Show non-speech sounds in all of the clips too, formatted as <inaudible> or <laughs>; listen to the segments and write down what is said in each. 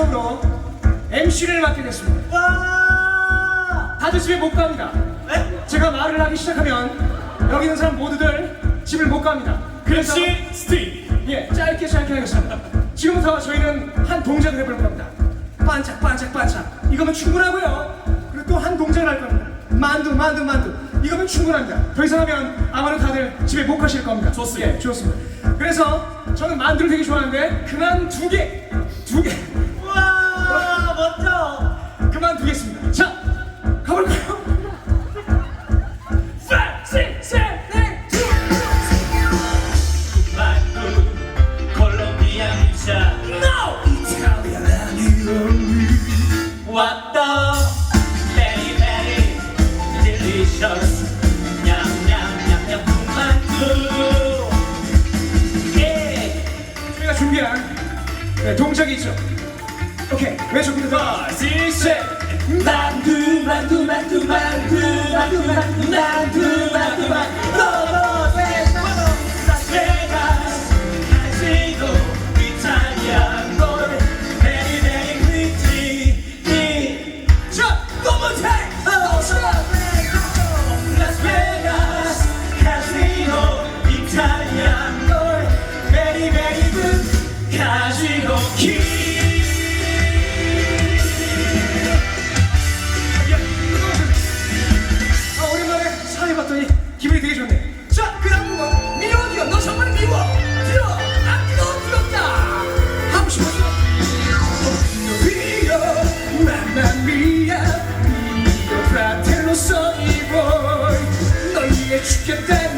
처음으로 MC를 맡게 됐습니다 와 다들 집에 못 갑니다 제가 말을 하기 시작하면 여기 있는 사람 모두들 집을 못 갑니다 그래서 MC 스틱 예, 짧게 짧게 하겠습니다. 지금부터 저희는 한 동작을 해볼 겁니다. 반짝, 반짝, 반짝. 이거면 충분하고요. 그리고 또 한 동작을 할 겁니다. 만두, 만두, 만두. 이거면 충분합니다. 더 이상 하면 아마도 다들 집에 못 가실 겁니다. 좋습니다. 예, 좋습니다. 그래서 저는 만두를 되게 좋아하는데 그만 두 개, 두 개. 멋져 그만두겠습니다 자 가볼까요? What the? Very, very delicious. Yum, yum, yum, yum, 그만두. 예. 저희가 준비한 네, 동작이 있죠. 오케이 왼쪽부터 시세 만두 만두 만두 만두 만두 만두 만두 만두 만두 로로 It's your.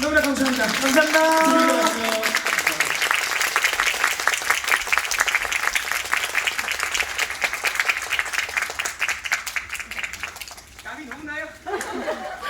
너무나 감사합니다. 감사합니다. 답이 너무 나요. <laughs>